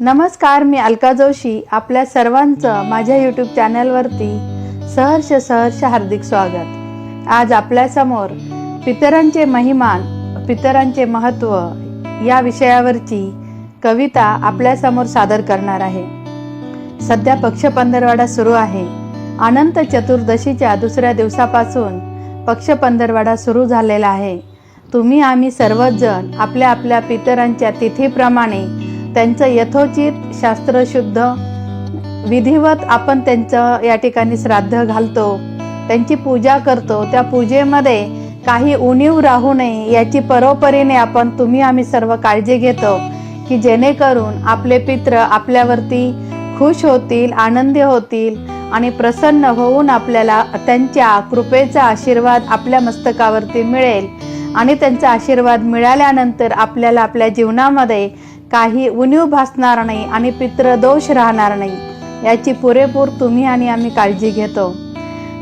नमस्कार मी अलका जोशी. आपल्या सर्वांचं माझ्या यूट्यूब चॅनलवरती सहर्ष सहर्ष हार्दिक स्वागत. आज आपल्यासमोर पितरांचे महिमान पितरांचे महत्त्व या विषयावरची कविता आपल्यासमोर सादर करणार आहे. सध्या पक्ष पंधरवाडा सुरू आहे. अनंत चतुर्दशीच्या दुसऱ्या दिवसापासून पक्ष पंधरवाडा सुरू झालेला आहे. तुम्ही आम्ही सर्वच जण आपल्या आपल्या पितरांच्या तिथीप्रमाणे त्यांचं यथोचित शास्त्रशुद्ध विधिवत आपण त्यांचं या ठिकाणी श्राद्ध घालतो त्यांची पूजा करतो त्या पूजेमध्ये काही उणीव राहू नये याची परोपरीने आपण तुम्ही आम्ही सर्व काळजी घेतो की जेणेकरून आपले पित्र आपल्यावरती खुश होतील आनंदी होतील आणि प्रसन्न होऊन आपल्याला त्यांच्या कृपेचा आशीर्वाद आपल्या मस्तकावरती मिळेल. आणि त्यांचा आशीर्वाद मिळाल्यानंतर आपल्याला आपल्या जीवनामध्ये काही उणीव भासणार नाही आणि पितृदोष राहणार नाही. याची पुरेपूर तुम्ही आणि आम्ही काळजी घेतो.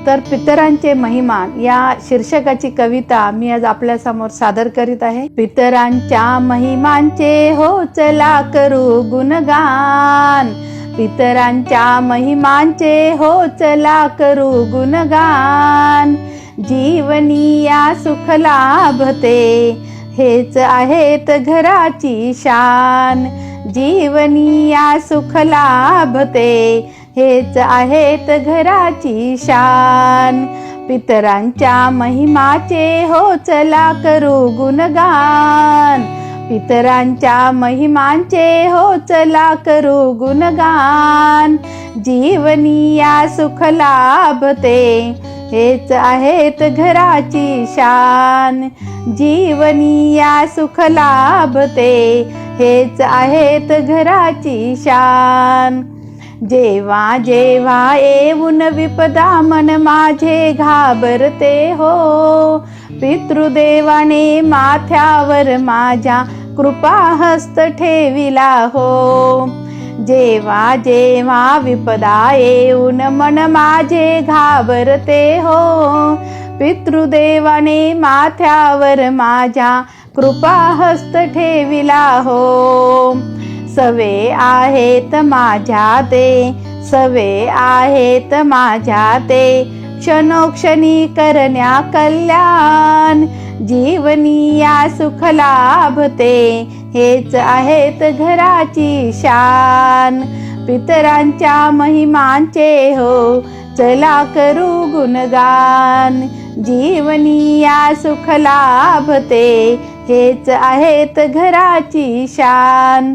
तर पितरांचे महिमान या शीर्षकाची कविता मी आज आपल्यासमोर सादर करीत आहे. पितरांच्या महिमांचे हो चला करू गुणगान. पितरांच्या महिमांचे हो चला करू गुणगान. जीवनी या सुख लाभते. हेच आहेत घराची शान. जीवनी या सुख लाभते. हेच आहेत घराची शान. पितरांच्या महिमाचे हो चला करू गुणगान. पितरांच्या महिमांचे हो चला करू गुणगान. जीवनी या सुख लाभते. हेच आहेत घराची शान. जीवनी या सुख लाभते. हेच आहेत घराची शान. जेव्हा जेव्हा येऊन विपदा मन माझे घाबरते हो. पितृदेवाने माथ्यावर माझ्या कृपा हस्त ठेविला हो. जेव्हा जेव्हा विपदा येऊन मन माझे घाबरते हो. पितृदेवाने माथ्यावर माझ्या कृपा हस्त ठेविला हो. सवे आहेत माझ्या ते सवे आहेत माझ्या ते. क्षणोक्षणी करण्या कल्याण जीवनी या सुख लाभते. हेच आहेत घराची शान. पितरांच्या महिमांचे हो चला करू गुणगान. जीवनी या सुख लाभते हेच आहेत घराची शान.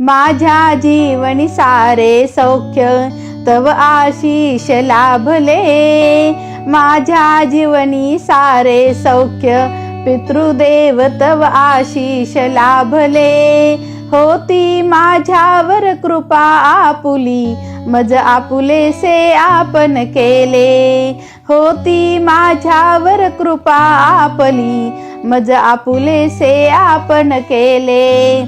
माझ्या जीवनी सारे सौख्य तव आशिष लाभले. माझ्या जीवनी सारे सौख्य पितृदेव तव आशिष लाभले. होती माझ्यावर कृपा आपुली मज आपुलेसे आपण केले. होती माझ्यावर कृपा आपली मज आपुलेसे आपण केले.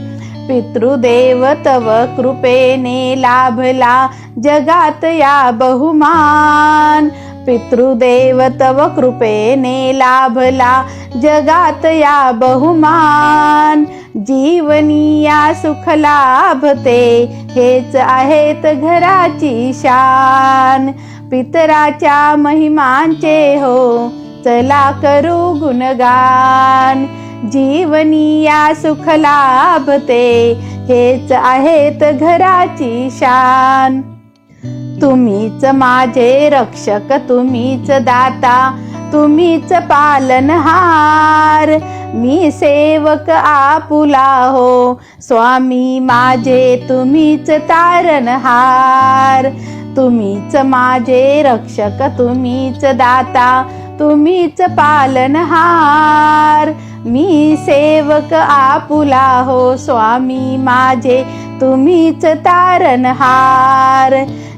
पितृदेव तव कृपेने लाभला जगात या बहुमान. पितृदेव तव कृपेने लाभला. जगात या बहुमान. जीवनी या सुख लाभते. हेच आहेत घराची शान. पितराच्या महिमांचे हो. चला करू गुणगान. जीवनी या सुख लाभते. हेच आहेत घराची शान. तुम्हीच माझे रक्षक तुम्हीच दाता तुम्हीच पालनहार. मी सेवक आपुला हो स्वामी माझे तुम्हीच तारणहार. तुम्हीच माझे रक्षक तुम्हीच दाता तुम्हीच पालनहार. मी सेवक आपुला हो स्वामी माझे तुम्हीच तारणहार.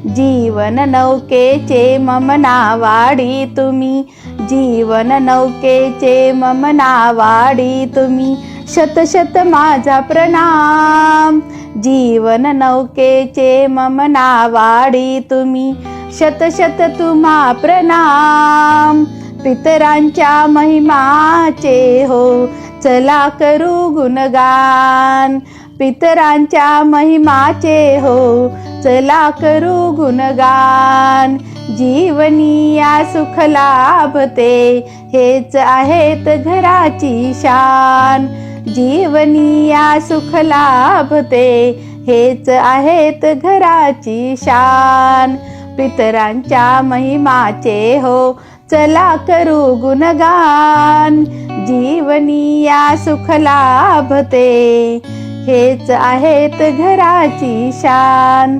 जीवन नौकेचे मम नावाडी तुम्ही. जीवन नौकेचे मम नावाडी तुम्ही. शत शत माझा प्रणाम. जीवन नौकेचे मम नावाडी तुम्ही. शत शत तुम्हा प्रणाम. पितरांच्या महिमाचे हो. चला करू गुणगान. पितरांच्या महिमाचे हो चला करू गुणगान. जीवनी या सुख लाभते हेच आहेत घराची शान. जीवनी या सुख लाभते हेच आहेत घराची शान. पितरांच्या महिमाचे हो चला करू गुणगान. जीवनी या सुख लाभते हेच आहेत घराची शान.